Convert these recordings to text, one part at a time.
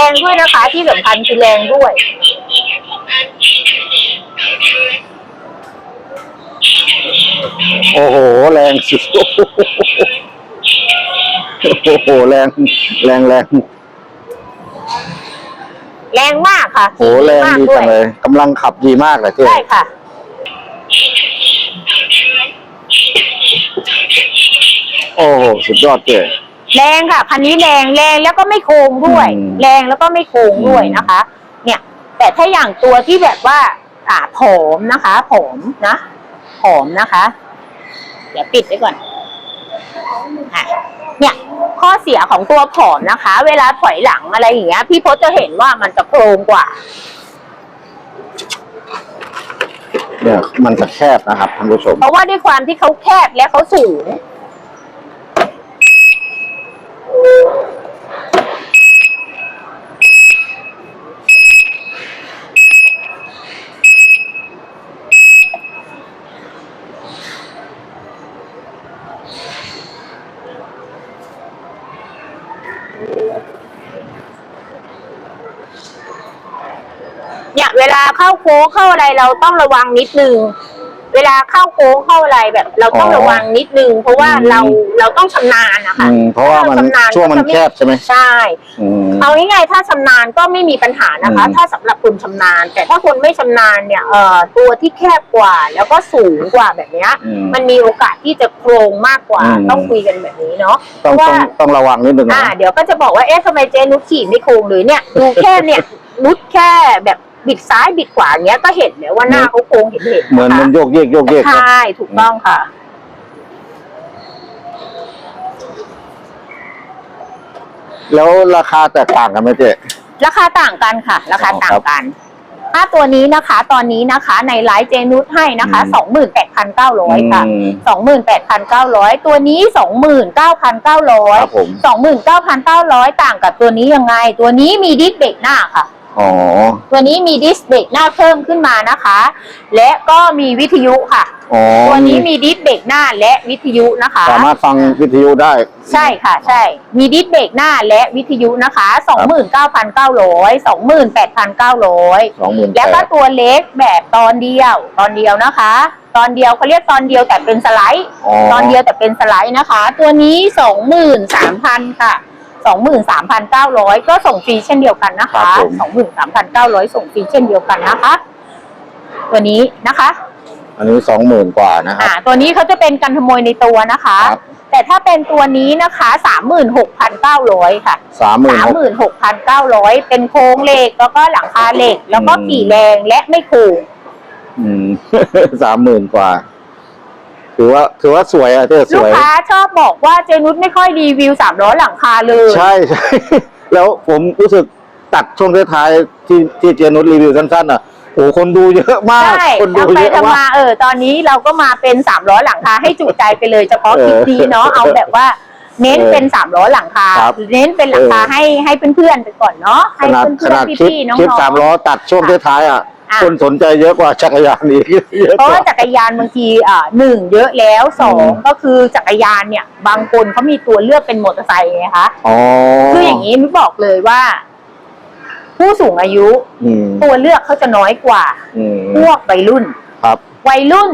รงด้วยนะคะ ที่สำคัญคือแรงด้วย โอ้โห แรงสุด โอ้โห แรง แรงแรงแรงมากค่ะโอ้โหแรงมากดีด้วจังเลยกำลังขับดีมากเลยเจ๊ใช่ค่ะ โอ้โห สุดยอดเจ๊ แรงค่ะคันนี้แรงแรงแล้วก็ไม่โค้งด้วย อืมแรงแล้วก็ไม่โค้งด้วยอืมนะคะ เนี่ย แต่ถ้าอย่างตัวที่แบบว่า อ่าผอมนะคะผอมนะผอมนะคะ เดี๋ยวปิดไว้ก่อนอะเนี่ย ข้อเสียของตัวผอมนะคะ เวลาถอยหลังอะไรอย่างเงี้ย พี่พศจะเห็นว่ามันจะโครงกว่า เนี่ยมันจะแคบนะครับท่านผู้ชม เพราะว่าด้วยความที่เขาแคบและเขาสูง เนี่ยเวลาเข้าโค้งเข้าอะไรเราต้องระวังนิดนึง เวลาเข้าโค้งเข้าอะไรแบบ เราต้องอ๋อระวังนิดนึง เพราะว่าอืมเราเราต้องชำนาญนะคะอืมเพราะว่ามันถ้ชำนาญช่วงมันก็จะไแคบใช่ไหมใช่ อืม เอาง่ายๆถ้าชำนาญก็ไม่มีปัญหานะคะ อืม ถ้าสำหรับคนชำนาญ แต่ถ้าคนไม่ชำนาญเนี่ยเอ่อตัวที่แคบกว่า แล้วก็สูงกว่าแบบเนี้ย อืม มันมีโอกาสที่จะโครงมากกว่า อืม ต้องคุยกันแบบนี้เนาะ ต้องว่าต้องต้องระวังนิดนึงอ่านะเดี๋ยวก็จะบอกว่าเอ๊ะทำไมเจนุชขี่ไม่โค้งเลยเนี่ย ดูแค่เนี่ย นุชแค่แบบ บิดซ้ายบิดขวาอย่างเงี้ยก็เห็นแล้วว่าหน้าเขาโค้งเห็นเห็นเหมือนมันโยกเยกโยกเยกใช่ถูกต้องค่ะ แล้วราคาแตกต่างกันไหมเจ๊ ราคาต่างกันค่ะ ราคาอ๋อต่าครังบกัน ถ้าตัวนี้นะคะ ตอนนี้นะคะ ในไลฟ์เจนุชให้นะคะอืมสองหมื่นแปดพันเก้าร้อยค่ะอืมสองหมื่นแปดพันเก้าร้อยตัวนี้สองหมื่นเก้าพันเก้าร้อยครับผมสองหมื่นเก้าพันเก้าร้อยต่างกับตัวนี้ยังไง ตัวนี้มีดิสเบรกหน้าค่ะ อ๋อ ตัวนี้มีดิสเบรกหน้าเพิ่มขึ้นมานะคะ และก็มีวิทยุค่ะ อ๋อตัวนี้มีดิสเบรกหน้าและวิทยุนะคะ สามารถฟังวิทยุได้ ใช่ค่ะ ใช่ มีดิสเบรกหน้าและวิทยุนะคะ 29,900 28,900สองหมื่นแล้วก็ตัวเล็กแบบตอนเดียว ตอนเดียวนะคะ ตอนเดียวเขาเรียกตอนเดียวแต่เป็นสไลด์ ตอนเดียวแต่เป็นสไลด์นะคะ ตัวนี้ 23,000 ค่ะ 23,900 ก็ส่งฟรีเช่นเดียวกันนะคะ23,900 ส่งฟรีเช่นเดียวกันนะคะ ตัวนี้นะคะ อันนี้สองหมื่นกว่านะครัอ่าบตัวนี้เขาจะเป็นกันขโมยในตัวนะคะ ครับ แต่ถ้าเป็นตัวนี้นะคะสามหมื่นหกพันเก้าร้อยค่ะ สามหมื่นสามหมื่นหกพันเก้าร้อยเป็นโครงเหล็กแล้วก็หลังคาเหล็ก แล้วก็อืมขี่แรงและไม่โค้งอืมสามหมื่นกว่า ถือว่าถือว่าสวยอะเจ๊สลูกวยค้าชอบบอกว่าเจนุสไม่ค่อยรีวิวสามล้อหลังคาเลยใช่ใช่ แล้วผมรู้สึกตัดช่วงท้ายๆที่ที่เจนุสรีวิวสั้นๆอะโอ้คนดูเยอะมาก ใช่คนดูทำไปเยอะทำมากมาเออตอนนี้เราก็มาเป็นสามล้อหลังคาให้จุใจไปเลยเฉพาะคลิปนี้เนาะเอาแบบว่า เน้นเออเป็นสามล้อหลังคา ครับเน้นเป็นหลังคาเออ ให้ให้เพื่อนๆไปก่อนเนาะขให้นาดเพื่ขอนนาดๆคลิปพี่ๆน้องคลิปๆ สามล้อตัดช่วงท้ายๆอะ อะ คนสนใจเยอะกว่าจักรยานอีกเยอะเพราะกว่าว่าจักรยานบางทีอ่าหนึ่งเยอะแล้วสองอืมก็คือจักรยานเนี่ย บางคนเขามีตัวเลือกเป็นมอเตอร์ไซค์ไงคะอ๋อคืออย่างนี้มิบอกเลยว่า ผู้สูงอายุอืมตัวเลือกเขาจะน้อยกว่า อืมพวกวัยรุ่น ครับ วัยรุ่น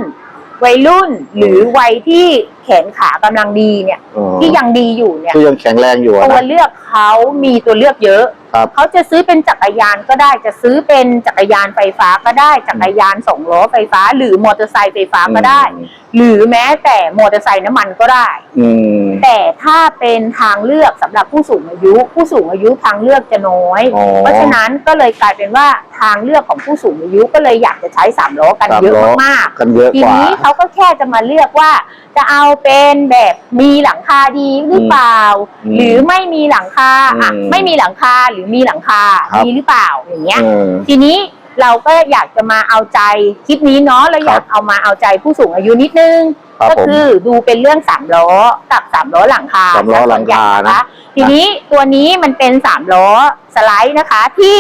วัยรุ่น หรือวัยที่ แขนขากำลังดีเนี่ย อ๋อที่ยังดีอยู่เนี่ย คือยังแข็งแรงอยู่อะตัวนะ เลือกเขามีตัวเลือกเยอะ ครับ เขาจะซื้อเป็นจักรยานก็ได้ จะซื้อเป็นจักรยานไฟฟ้าก็ได้ จักรยานสองล้อไฟฟ้า หรือมอเตอร์ไซค์ไฟฟ้าก็ได้อืมหรือแม้แต่มอเตอร์ไซค์น้ำมันก็ได้ อืมแต่ถ้าเป็นทางเลือกสำหรับผู้สูงอายุ ผู้สูงอายุทางเลือกจะน้อย อ๋อเพราะฉะนั้นก็เลยกลายเป็นว่าทางเลือกของผู้สูงอายุก็เลยอยากจะใช้สามล้อกันสามเยอะล้อมากกันเยอะๆทีกว่า นี้เขาก็แค่จะมาเลือกว่า จะเอาเป็นแบบมีหลังคาดีหรือเปล่า อืมหรือไม่มีหลังคาอะอืมไม่มีหลังคาหรือมีหลังคาครับมีหรือเปล่าอย่างเงี้ย เออ ทีนี้เราก็อยากจะมาเอาใจคลิปนี้เนาะเราอยากเอามาเอาใจผู้สูงอายุนิดนึง ครับก็ผม คือดูเป็นเรื่องสามล้อกับสามล้อหลังคาสามล้อหลังคานะ ทีนี้ตัวนี้มันเป็นสามล้อสไลด์นะคะ ที่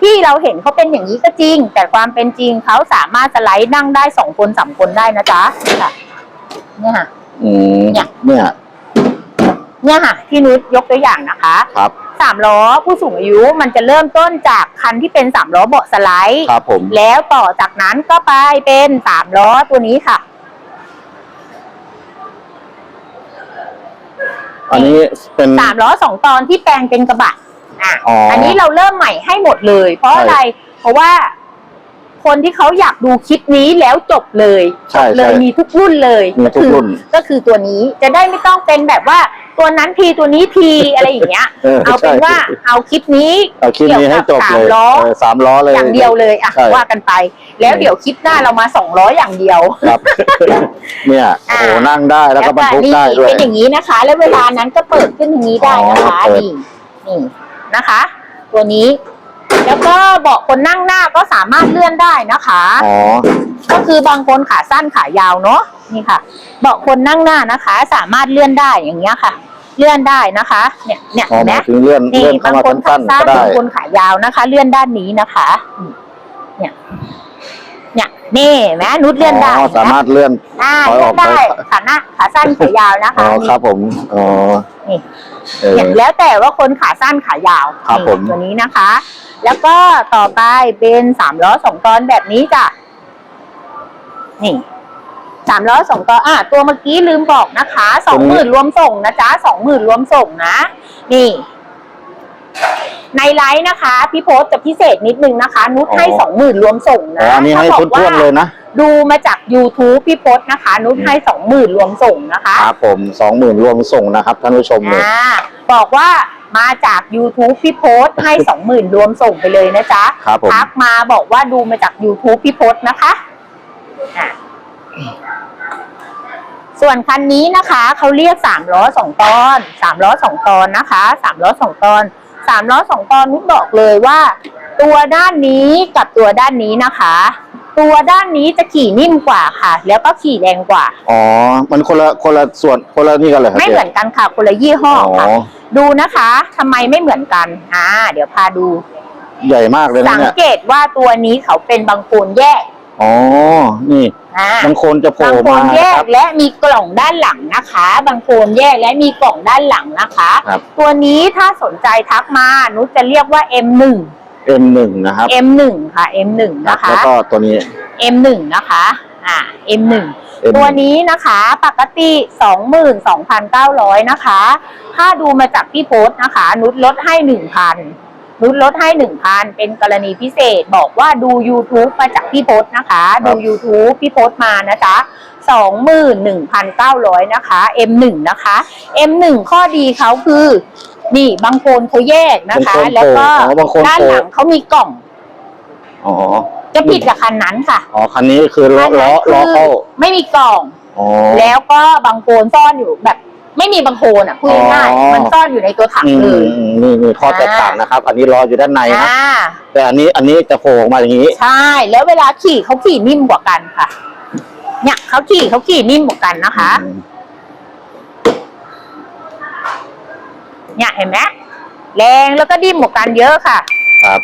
ที่เราเห็นเขาเป็นอย่างนี้ก็จริง แต่ความเป็นจริงเขาสามารถสไลด์นั่งได้สองคนสามคนได้นะจ๊ะค่ะเนี่ยค่ะ อืมเนี่ย เนี่ย เนี่ยค่ะที่นุชยกตัวอย่างนะคะครับ สามล้อผู้สูงอายุมันจะเริ่มต้นจากคันที่เป็นสามล้อเบาะสไลด์ครับผม แล้วต่อจากนั้นก็ไปเป็นสามล้อตัวนี้ค่ะ อันนี้เป็น สามล้อสองตอนที่แปลงเป็นกระบะอะอ๋ออันนี้เราเริ่มใหม่ให้หมดเลย เพราะใช่ อะไร เพราะว่า คนที่เขาอยากดูคลิปนี้แล้วจบเลยใช่จบเลยใช่มีทุกรุ่นเลยมีทุกคือรุ่น ก็คือตัวนี้จะได้ไม่ต้องเป็นแบบว่าตัวนั้นทีตัวนี้ทีอะไรอย่างเงี้ย เออเอาเป็นใช่ว่าเอาคลิปนี้ เอาคลิปนี้ให้จบเลยเกี่ยวกับสามล้อ เออสามล้อเลย อย่างเดียวเลยอะใช่ ว่ากันไป แล้วเดี๋ยวคลิปหน้าเรามาสองร้อยอย่างเดียว ครับ เนี่ยโอ้โหอ่านั่งได้แล้วก็บรรทุกนี่ได้ด้วย เป็นอย่างนี้นะคะ แล้วเวลานั้นก็เปิดขึ้นอย่างนี้ได้นะคะอ๋อเปิด นี่นี่นะคะ ตัวนี้ แล้วก็เบาะคนนั่งหน้าก็สามารถเลื่อนได้นะคะ อ๋อ ก็คือบางคนขาสั้นขายาวเนาะนี่ค่ะ เบาะคนนั่งหน้านะคะ สามารถเลื่อนได้อย่างเงี้ยค่ะ เลื่อนได้นะคะ เนี่ยเนี่ยอ๋อเห็นหไหมมายถึงเลื่อนนี่เลื่อนเข้าบางมาคนขาสั้นๆสั้ก็นได้บางคนขายาวนะคะ เลื่อนด้านนี้นะคะอืมเนี่ย เนี่ยนี่เห็นไหมนุชเลื่อนได้อ๋อเห็นไหสามารถเลื่อน อ่าถอยเลื่อออนกได้ไปขาหน้าขาสั้นขายาวนะคะอ๋อนี่ครับผม อ๋อ นี่เออ เนี่ยแล้วแต่ว่าคนขาสั้นขายาวครับนี่ผม ตัวนี้นะคะ แล้วก็ต่อไปเป็นสามล้อสองตอนแบบนี้จ้ะ นี่สามล้อสองตอนอะตัวเมื่อกี้ลืมบอกนะคะสองหมื่นรวมส่งนะจ๊ะสองหมื่นรวมส่งนะ นี่ ในไลฟ์นะคะ พี่โพสต์จะพิเศษนิดนึงนะคะ นุชให้สองหมื่นรวมส่งอ๋อนะอันนี้ให้ถ้าบทุอกท่วนๆเลยนะดูมาจาก YouTube พี่โพสต์นะคะ นุชให้สองหมื่นรวมส่งนะคะ ครับผมสองหมื่นรวมส่งนะครับท่านผู้ชมเลยอ่าบอกว่า มาจาก YouTube พี่โพสต์ให้สองหมื่นรวมส่งไปเลยนะจ๊ะครับผม ทักมาบอกว่าดูมาจาก YouTube พี่โพสต์นะคะอะส่วนคันนี้นะคะเขาเรียกสามล้อสองตอนสามล้อสองตอนนะคะสามล้อสองตอนสามล้อสองตอนนุชบอกเลยว่า ตัวด้านนี้กับตัวด้านนี้นะคะ ตัวด้านนี้จะขี่นิ่มกว่าค่ะ แล้วก็ขี่แรงกว่า อ๋อ มันคนละคนละส่วนคนละนี่กันเลยครับไม่เหมือนกันค่ะคนละยี่ห้ออ๋อค่ะ ดูนะคะทำไมไม่เหมือนกัน อ่า เดี๋ยวพาดู ใหญ่มากเลยนะสังเนี่ยเกตว่าตัวนี้เขาเป็นบางโคนแยกอ๋อ นี่อ่าบางคนจะโผล่บางโคมานแยคกรับ และมีกล่องด้านหลังนะคะ บางโคนแยกและมีกล่องด้านหลังนะคะ ครับ ตัวนี้ถ้าสนใจทักมานุชจะเรียกว่า M1 M1 นะครับ M1 ค่ะ M1 ครับนะคะ แล้วก็ตัวนี้ M1 นะคะ อ่า M1 M1 ตัวนี้นะคะปกติ 22,900 นะคะ ถ้าดูมาจากพี่โพสต์นะคะ นุชลดให้ 1,000 นุชลดให้ 1,000 เป็นกรณีพิเศษบอกว่าดู YouTube มาจากพี่โพสต์นะคะ ดู YouTube พี่โพสต์มานะจ๊ะ21,900 นะคะ M1 นะคะ M1 ข้อดีเขาคือ นี่บางโคนเขาแยกนะคะบางโคนแล้วก็โผล่อ๋อบางโคนด้านโผล่หลังเขามีกล่อง อ๋อ จะผิดกับคันนั้นค่ะอ๋อคันนี้คือล้อคันล้นั้อนล้อคือเข้าไม่มีกล่องอ๋อแล้วก็บางโคนซ่อนอยู่แบบ ไม่มีบางโคนอะพูดง่ายอ๋อๆมันซ่อนอยู่ในตัวถังอืเลมยอืมนี่นี่ข้อแตกต่างนะครับ อันนี้ล้ออยู่ด้านในนะอ่าแต่อันนี้อันนี้จะโผล่ออกมาอย่างนี้ ใช่ แล้วเวลาขี่เขาขี่นิ่มกว่ากันค่ะ เนี่ยเขาขี่เขาขี่นิ่มกว่ากันนะคะอืมเนี่ยเห็นไหมแรงแล้วก็ดิ่มกว่ากันเยอะค่ะ ครับ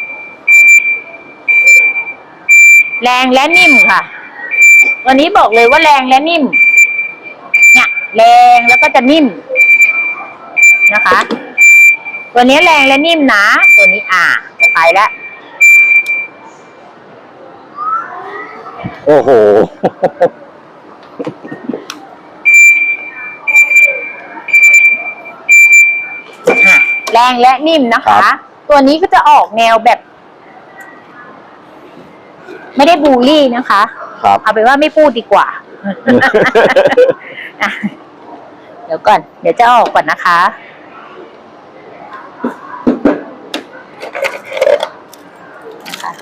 แรงและนิ่มค่ะ วันนี้บอกเลยว่าแรงและนิ่ม เนี่ยแรงแล้วก็จะนิ่มนะคะ ตัวนี้แรงและนิ่มนะ ตัวนี้อ่าจะไปแล้วโอ้โหอะแรงและนิ่มนะครัคะบตัวนี้ก็จะออกแนวแบบ ไม่ได้บูลลี่นะคะ ครับ เอาเป็นว่าไม่พูดดีกว่า อะเดี๋ยวก่อน เดี๋ยวจะเอาออกก่อนนะคะ นะคะ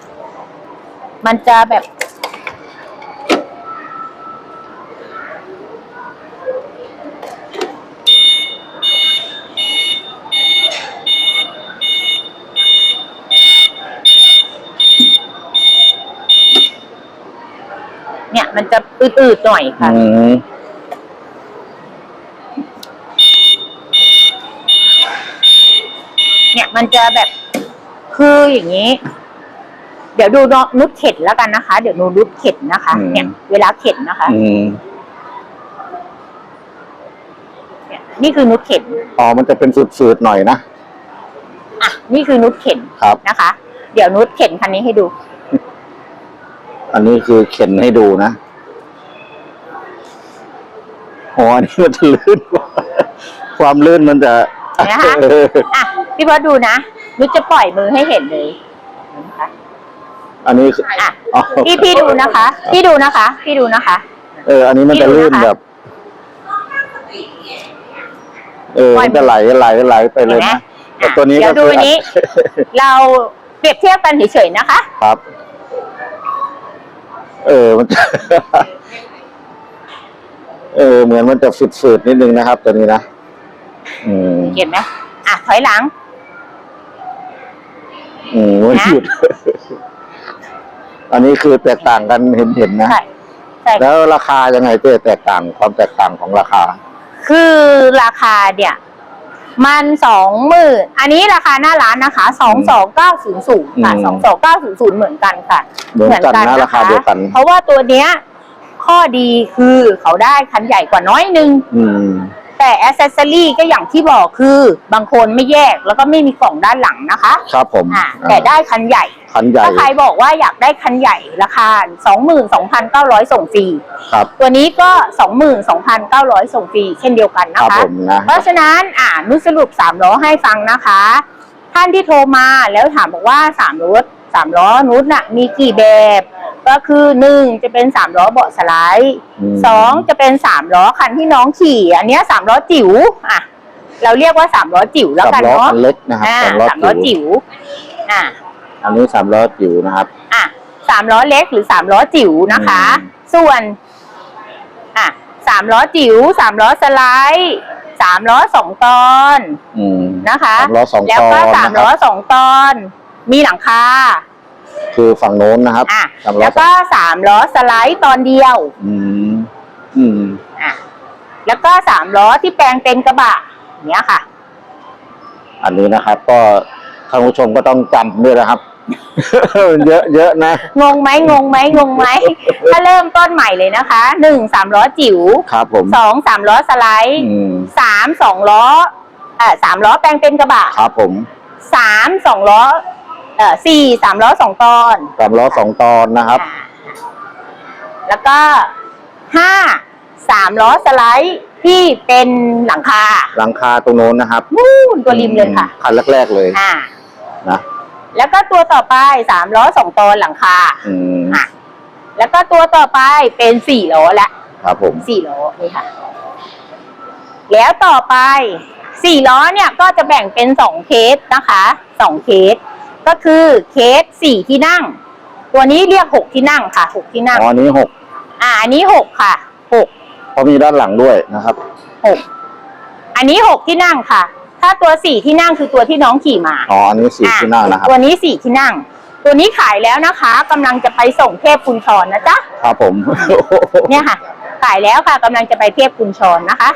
มันจะแบบ เนี่ยมันจะอืดๆหน่อยค่ะ อืมเนี่ยมันจะแบบคืออย่างนี้ เดี๋ยวดูน้องนุชเข็นแล้วกันนะคะ เดี๋ยวนูนุชเข็นนะคะ เนี่ย เวลาเข็นนะคะอืมเนี่ยนี่คือนุชเข็น อ๋อมันจะเป็นฝืดๆหน่อยนะนี่คือนุชเข็นครับ นะคะ เดี๋ยวนุชเข็นคันนี้ให้ดู อันนี้คือเข็นให้ดูนะอ๋ออันนี้มันจะลื่นกว่าความลื่นมันจะนะคะเอออะพี่พอดูนะนุชจะปล่อยมือให้เห็นเลยนะคะอันนี้คืออะอ๋อพี่พี่ดูนะคะ พี่ดูนะคะ พี่ดูนะคะ เออ อันนี้มันจะลื่นแบบ เออมันจะไหลไหลไหลไปเลยนะแต่ตัวนี้เดี๋ก็ยวดูคืออันนี้ เราเปรียบเทียบกันเฉยๆนะคะ ครับ เออมันจะเออ เหมือนมันจะฝืดๆนิดนึงนะครับ ตัวนี้นะอืมเห็นไหมอะถอยหลัง อืมมันนะหยุด อันนี้คือแตกต่างกันเห็นเห็นๆนะใช่ใช่แล้วราคายังไงเจ๊แตกต่างความแตกต่างของราคา คือราคาเนี่ย มันสองหมื่นอันนี้ราคาหน้าร้านนะคะสองสองเก้าศูนย์ศูนย์ค่ะอืมสองสองเก้าศูนย์ศูนย์เหมือนกันค่ะเหมือนกันนะราคาเดียวกัน เพราะว่าตัวเนี้ยข้อดีคือเขาได้คันใหญ่กว่าน้อยนึง อืม แต่อ c เซสซอรี่ก็อย่างที่บอกคือบางคนไม่แยกแล้วก็ไม่มีกล่องด้านหลังนะคะครับผมอ่าแต่ได้คันใหญ่ คันใหญ่ถ้าใครบอกว่าอยากได้คันใหญ่ราคา 22,900 ส่งฟรีครับ ตัวนี้ก็ 22,900 ส่งฟรีเช่นเดียวกันคนะรับคะผมนะเพราะฉะนั้นอ่านุสรุปสามล้อให้ฟังนะคะ ท่านที่โทรมาแล้วถามบอกว่าสามรถสามล้อนุชน่ะมีกี่แบบ ก็คือหนึ่งจะเป็นสามล้อเบาะสไลด์มสองจะเป็นสามล้อคันที่น้องขี่ อันเนี้ยสามล้อจิ๋วอะเราเรียกว่าสามล้อจิ๋วแล้วสามกันล้อเนาะคันเล็กนะครับอ่าสามล้อสามล้อจิ๋วจิ๋วอะ อันนี้สามล้อจิ๋วนะครับอะสามล้อเล็กหรือสามล้อจิ๋วนะคะอืมส่วนอะสามล้อจิ๋วสามล้อสไลด์สามล้อสองตอนอืมนะคะสามล้อสองแล้วตอก็นสามนะคล้อรับสองตอน มีหลังคาคือฝั่งโน้นนะครับอะสามล้อแล้วก็สามล้อสไลด์ตอนเดียว อืมอืมอะแล้วก็สามล้อที่แปลงเป็นกระบะเนี้ยค่ะ อันนี้นะครับ ก็ท่านผู้ชมก็ต้องจำด้วยนะครับ เยอะเยอะนะ งงไหมงงไหมงงไหม ถ้าเริ่มต้นใหม่เลยนะคะหนึ่งสามล้อจิ๋วครับผมสองสามล้อสไลด์อืมสามสองล้อเอ่อสามล้อแปลงเป็นกระบะครับผมสามสองล้อเอ่อสี่สามล้อสองตอนสามล้อสองตอนนะครับ อ่าแล้วก็ห้าสามล้อสไลด์ที่เป็นหลังคาหลังคาตรงโน้นนะครับนู่นตัวริมเลยค่ะคันแรกๆเลยอ่า นะ แล้วก็ตัวต่อไปสามล้อสองตอนหลังคาอืมอะแล้วก็ตัวต่อไปเป็นสี่ล้อละครับผมสี่ล้อนี่ค่ะ แล้วต่อไปสี่ล้อเนี่ยก็จะแบ่งเป็นสองเคสนะคะสองเคส ก็คือเคสสี่ที่นั่ง ตัวนี้เรียกหกที่นั่งค่ะหกที่นั่ง อ๋ออันนี้หกอ่าอันนี้หกค่ะหกเพราะมีด้านหลังด้วยนะครับ หกอันนี้หกที่นั่งค่ะ ถ้าตัวสี่ที่นั่งคือตัวที่น้องขี่มาอ๋ออันนี้สี่อะที่นั่งนะครับตัวนี้สี่ที่นั่ง ตัวนี้ขายแล้วนะคะกำลังจะไปส่งเทพคุณชรนะจ๊ะครับผมเนี่ยค่ะ ขายแล้วค่ะกำลังจะไปเทพคุณชรนะคะ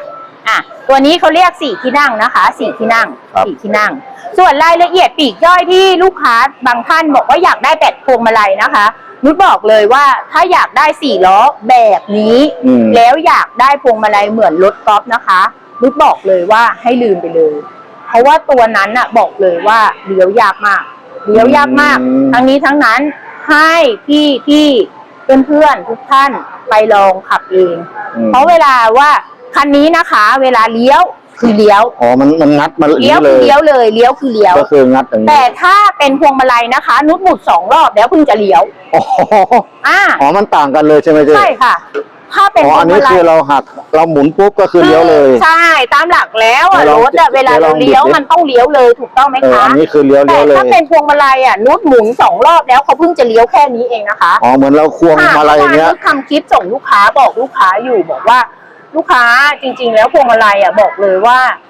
อะตัวนี้เขาเรียกสี่ที่นั่งนะคะสี่ที่นั่งครับสี่ที่นั่ง ส่วนรายละเอียดปลีกย่อยที่ลูกค้าบางท่านบอกว่าอยากได้แบบพวงมาลัยนะคะนุชบอกเลยว่าถ้าอยากได้สี่ล้อแบบนี้อืมแล้วอยากได้พวงมาลัยเหมือนรถกอล์ฟนะคะนุชบอกเลยว่าให้ลืมไปเลย เพราะว่าตัวนั้นน่ะบอกเลยว่าเลี้ยวยากมากเลี้ยวยากมาก อืม ทั้งนี้ทั้งนั้นให้พี่พี่เพื่อนๆทุกท่านไปลองขับเอง อืมเพราะเวลาว่าคันนี้นะคะ เวลาเลี้ยวคือเลี้ยวอ๋อมันมันงัดมาอย่างเลี้ยวนี้เลคือยเลี้ยวเลยเลี้ยวคือเลี้ยว ก็คืองัดอย่างนี้แต่ถ้าเป็นพวงมาลัยนะคะ นุชหมุดสองรอบแล้วเพิ่งจะเลี้ยว อ๋ออ่าอ๋อมันต่างกันเลยใช่ไหมเจ๊ใช่ค่ะ ถ้าเป็นอ๋อพวอังนนี้มาลัคืยอเราหักเราหมุนปุ๊บก็คือเลี้ยวเลย ใช่ตามหลักแล้วอะเดี๋ยวลองรถอะเวลาเดี๋ยวลเราองเลี้ยวบิดดิมันต้องเลี้ยวเลยถูกต้องไหมเออคะอันนี้คือเลี้ยวแต่เลี้ยวเลยถ้าเป็นพวงมาลัยอะนุชหมุนสองรอบแล้วเขาเพิ่งจะเลี้ยวแค่นี้เองนะคะอ๋อเหมือนเราควงค่ะมาอะไรอย่างเงี้ยมื่วานนุชทำคลิปส่งลูกค้าบอกลูกค้าอยู่บอกว่า ลูกค้าจริง ๆ แล้วพวงมาลัยอะบอกเลยว่าหมุ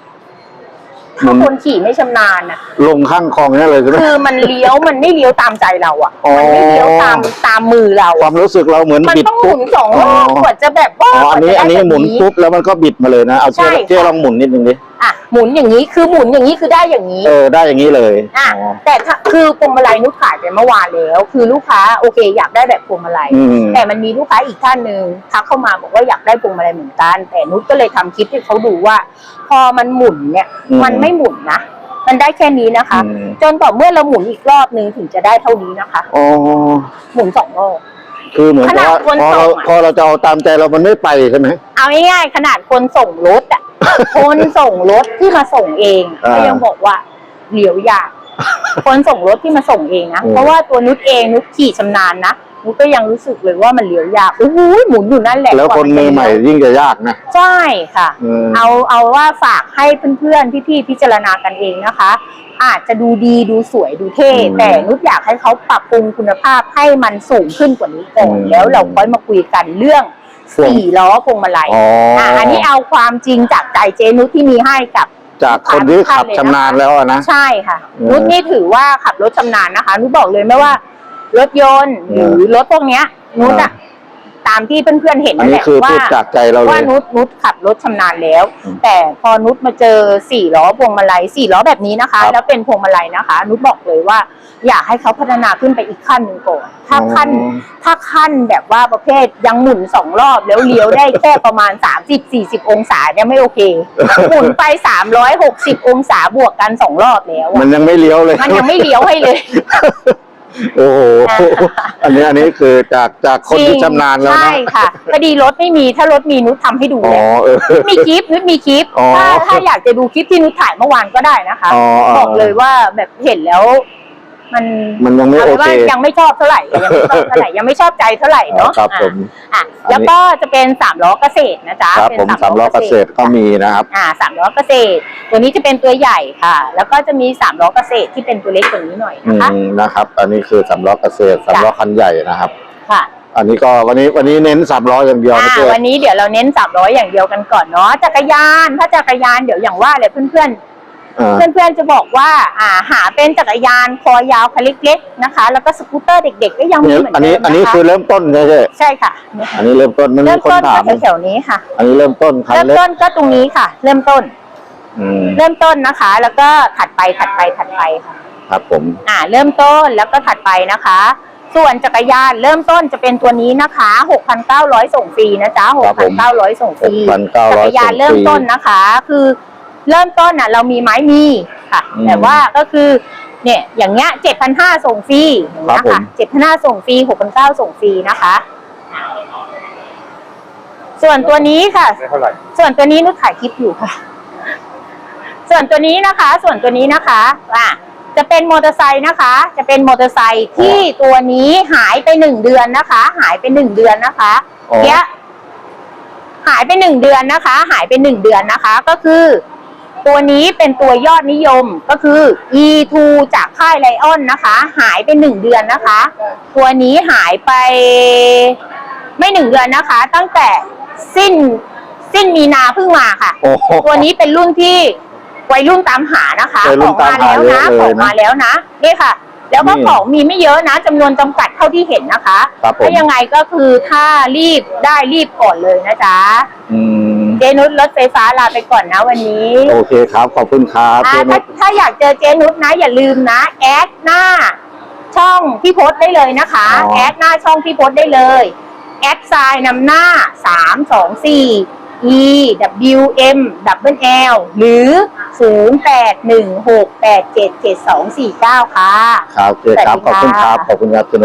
ถ้านคนขี่ไม่ชำนาญอะลงข้างคลองเนี่ยเลยใช่ไหม คือมันเลี้ยวมันไม่เลี้ยวตามใจเราอะอ๋อ มันไม่เลี้ยวตามตามมือเราควาอะมรู้สึกเราเหมือนมันบิดต้องหปุ๊มุบนสองรอบอ๋อกว่าจะแบบว่าอ๋ออันนี้กอัว่านจะนี้ได้หมุนแบบ ปุ๊บแล้วมันก็บิดมาเลยนะ เอาเจ๊ใช่ค่ะเจ๊ลองหมุนนิดนึงดิ อะ หมุนอย่างนี้คือหมุนอย่างนี้คือได้อย่างนี้ เออได้อย่างนี้เลยอะอ๋อแต่ถ้าคือพวงมาลัยนุชขายไปเมื่อวานแล้ว คือลูกค้าโอเค อยากได้แบบพวงมาลัย อืม แต่มันมีลูกค้าอีกท่านหนึ่งทักเข้ามาบอกว่าอยากได้พวงมาลัยเหมือนกัน แต่นุชก็เลยทำคลิปให้เขาดูว่า พอมันหมุนเนี่ย อืมมันไม่หมุนนะเอมันได้แค่นี้นะคะ อืมจนต่อเมื่อเราหมุนอีกรอบนึงถึงจะได้เท่านี้นะคะ อ๋อหมุนสองรอบ คือเหมือนกับว่าขนาดคนพอเราส่งอะ พอเราจะเอาตามใจเรามันไม่ไปใช่ไหมเอาง่ายๆขนาดคนส่งรถอะ คนส่งรถที่มาส่งเองอ่า ก็ยังบอกว่าเหลียวยาก คนส่งรถที่มาส่งเองนะอืม เพราะว่าตัวนุชเองนุชขี่ชำนาญนะนุชก็ยังรู้สึกเลยว่ามันเหลียวยากโอ้โหหมุนอยู่นั่นแหละแล้วกาคนจะมือใหม่เลี้ยวยิ่งจะยากนะใช่ค่ะอืมเอาเอาว่าฝากให้เพื่อนๆพี่ๆพิจารณากันเองนะคะ อาจจะดูดีดูสวยดูเท่ อืมแต่นุชอยากให้เขาปรับปรุงคุณภาพให้มันสูงขึ้นกว่านี้ก่อน อืม แล้วเราค่อยมาคุยกันเรื่อง พวง สี่ล้อพวงมาลัยอ๋อออะอันนี้เอาความจริงจากใจเจนุชที่มีให้กับ จากคนที่ขับชำนาญแล้วอะนะ ใช่ค่ะ อืมนุชนี่ถือว่าขับรถชำนาญนะคะ นุชบอกเลยไม่ว่า รถยนต์หอืรืมอรถพวกเนี้ย นุชอะ ตามที่เพื่อนๆเห็นอันนั่นแหนี้ละคือว่าพูดจากใจเราเลว่ายนุชนุชขับรถชำนาญแล้ว อืมแต่พอนุชมาเจอสี่ล้อพวงมาลัยสี่ล้อแบบนี้นะคะ ครับ แล้วเป็นพวงมาลัยนะคะ นุชบอกเลยว่า อยากให้เขาพัฒนาขึ้นไปอีกขั้นหนึ่งก่อนถ้าขั้น อ๋อ ถ้าขั้นแบบว่าประเภทยังหมุนสองรอบแล้วเลี้ยวได้แค่ประมาณสามสิบสี่สิบองศาเนี่ยไม่โอเค หมุนไปสามร้อยหกสิบองศาบวกกันสองรอบแล้วมันอะยังไม่เลี้ยวเลย มันยังไม่เลี้ยวให้เลย โอ้โหอ่าอันนี้อันนี้คือจากจากคนที่ชำนาญแล้วใช่นะค่ะพอดีรถไม่มีถ้ารถมีนุชทำให้ดูอ๋อแล้วเออ มีคลิปนุชมีคลิปอ๋อถ้าถ้าอยากจะดูคลิปที่นุชถ่ายเมื่อวานก็ได้นะคะ อ๋ออ๋อ บอกเลยว่าแบบเห็นแล้ว มันมันยังไม่เอาโอเป็นเคว่ายังไม่ชอบเท่าไหร่ยังไม่ชอบเท่าไหร่ยังไม่ชอบใจเท่าไหร่เนาะครับผมอะแล้วก็จะเป็นสามล้อเกษตรนะจ๊ะครับเป็นผมสามล้อเกษตรก็มีนะครับอ่าสามล้อเกษตร ตัวนี้จะเป็นตัวใหญ่ค่ะ แล้วก็จะมีสามล้อเกษตรที่เป็นตัวเล็กกว่านี้หน่อยอืนะคะมนะครับ อันนี้คือสามล้อเกษตรสามล้อคันใหญ่นะครับค่ะอันนี้ก็วันนี้วันนี้เน้นสามล้ออย่างเดียวนะอ่าเจ๊วันนี้เดี๋ยวเราเน้นสามล้ออย่างเดียวกันก่อนเนาะจักรยาน ถ้าจักรยานเดี๋ยวอย่างว่าเลยเพื่อนๆอ่า เพื่อนๆจะบอกว่าอ่าหาเป็นจักรยานคอยาวคันเล็กๆนะคะ แล้วก็สกูตเตอร์เด็กๆก็ยังมีเหมือนอันเดินี้มอันนี้นะคะคือเริ่มต้นใช่ไหมใช่ค่ะนี่ค่ะอันนี้เริ่มต้นมันมีเริ่มคนต้นถามแถวๆนี้ค่ะ อันนี้เริ่มต้นคันเริ่มเล็กต้นก็ตรงนี้ค่ะ เริ่มต้น อืมเริ่มต้นนะคะ แล้วก็ถัดไปถัดไปถัดไปค่ะ ครับผม อ่าเริ่มต้นแล้วก็ถัดไปนะคะ ส่วนจักรยานเริ่มต้นจะเป็นตัวนี้นะคะ 6,900 ส่งฟรีนะจ๊ะ6,900 ส่งฟหรีกพันเก้าจัร้อกยรยานเริ่มต้นนะคะ คือ เริ่มต้นอะ เรามีไม้มีค่ะ อืมแต่ว่าก็คือ เนี่ยอย่างเงี้ยเจ็ดพันห้าส่งฟรีอย่างเงี้ยครับผค่ะมเจ็ดพันห้าส่งฟรีหกพันเก้าส่งฟรีนะคะส่วนตัวนี้ค่ะได้เท่าไหร่ ส่วนตัวนี้นุชถ่ายคลิปอยู่ค่ะ ส่วนตัวนี้นะคะ ส่วนตัวนี้นะคะอะจะเป็นมอเตอร์ไซค์นะคะ จะเป็นมอเตอร์ไซค์ที่ตัวนี้หายไปหนึ่งเดือนนะคะ หายไปหนึ่งเดือนนะคะอ๋อ เนี้ยหายไปหนึ่งเดือนนะคะ หายไปหนึ่งเดือนนะคะ ก็คือ ตัวนี้เป็นตัวยอดนิยมก็คือ E2 จากค่ายไลออนนะคะ หายไปหนึ่งเดือนนะคะ ตัวนี้หายไปไม่หนึ่งเดือนนะคะ ตั้งแต่สิ้นสิ้นมีนาเพิ่งมาค่ะ โอ้โห ตัวนี้เป็นรุ่นที่วัยรุ่นตามหานะคะวัยรุ่ขอนงตามมาหาแล้วนะเยอะเลยของมานะแล้วนะนี่ค่ะ แล้วก็นี่ของมีไม่เยอะนะจำนวนจำกัดเท่าที่เห็นนะคะครับผม ถ้ายังไงก็คือถ้ารีบได้รีบก่อนเลยนะจ๊ะ อืม เจนุชรถไฟฟ้าลาไปก่อนนะวันนี้โอเคครับ ขอบคุณครับอ่าเจ๊นุถ้าชถ้าอยากเจอเจนุชนะ อย่าลืมนะ แอดหน้า ช่องพี่พศได้เลยนะคะ แอดหน้าช่องพี่พศได้เลย แอดไซน์นำหน้าสามสองสี่ E W M W L หรือศูนย์แปดหนึ่งหกแปดเจ็ดเจ็ดสองสี่เก้าค่ะ ครับเจ๊ครับสวัสดีขอบคุณครับค่ะขอบคุณครับเจ๊นุช